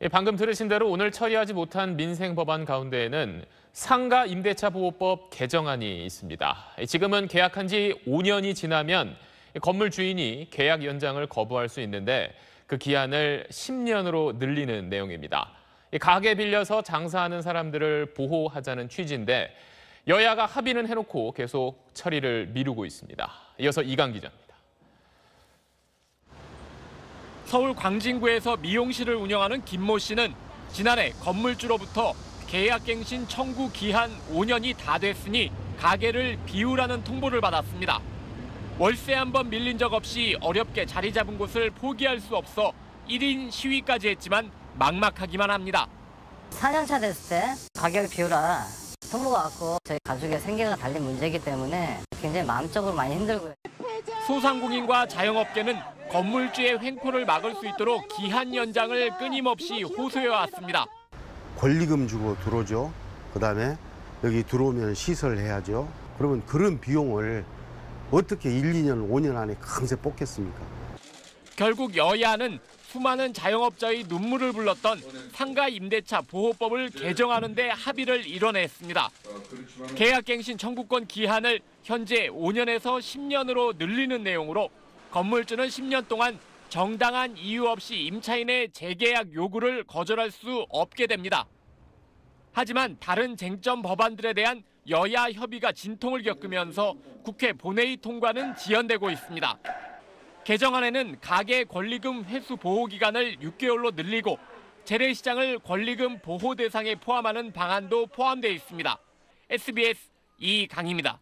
예, 방금 들으신 대로 오늘 처리하지 못한 민생 법안 가운데에는 상가 임대차 보호법 개정안이 있습니다. 예, 지금은 계약한 지 5년이 지나면 건물 주인이 계약 연장을 거부할 수 있는데 그 기한을 10년으로 늘리는 내용입니다. 이 가게 빌려서 장사하는 사람들을 보호하자는 취지인데 여야가 합의는 해놓고 계속 처리를 미루고 있습니다. 이어서 이강 기자입니다. 서울 광진구에서 미용실을 운영하는 김모 씨는 지난해 건물주로부터 계약갱신 청구 기한 5년이 다 됐으니 가게를 비우라는 통보를 받았습니다. 월세 한 번 밀린 적 없이 어렵게 자리 잡은 곳을 포기할 수 없어 1인 시위까지 했지만 막막하기만 합니다. 4년차 됐을 때 가격을 비우라 통보가 왔고 저희 가족의 생계가 달린 문제이기 때문에 굉장히 마음적으로 많이 힘들고요. 소상공인과 자영업계는 건물주의 횡포를 막을 수 있도록 기한 연장을 끊임없이 호소해 왔습니다. 권리금 주고 들어오죠. 그다음에 여기 들어오면 시설해야죠. 그러면 그런 비용을 어떻게 1, 2년, 5년 안에 금세 뽑겠습니까? 결국 여야는 수많은 자영업자의 눈물을 불렀던 상가 임대차 보호법을 개정하는 데 합의를 이뤄냈습니다. 계약갱신 청구권 기한을 현재 5년에서 10년으로 늘리는 내용으로 건물주는 10년 동안 정당한 이유 없이 임차인의 재계약 요구를 거절할 수 없게 됩니다. 하지만 다른 쟁점 법안들에 대한 여야 협의가 진통을 겪으면서 국회 본회의 통과는 지연되고 있습니다. 개정안에는 가계 권리금 회수 보호 기간을 6개월로 늘리고 재래시장을 권리금 보호 대상에 포함하는 방안도 포함되어 있습니다. SBS 이강입니다.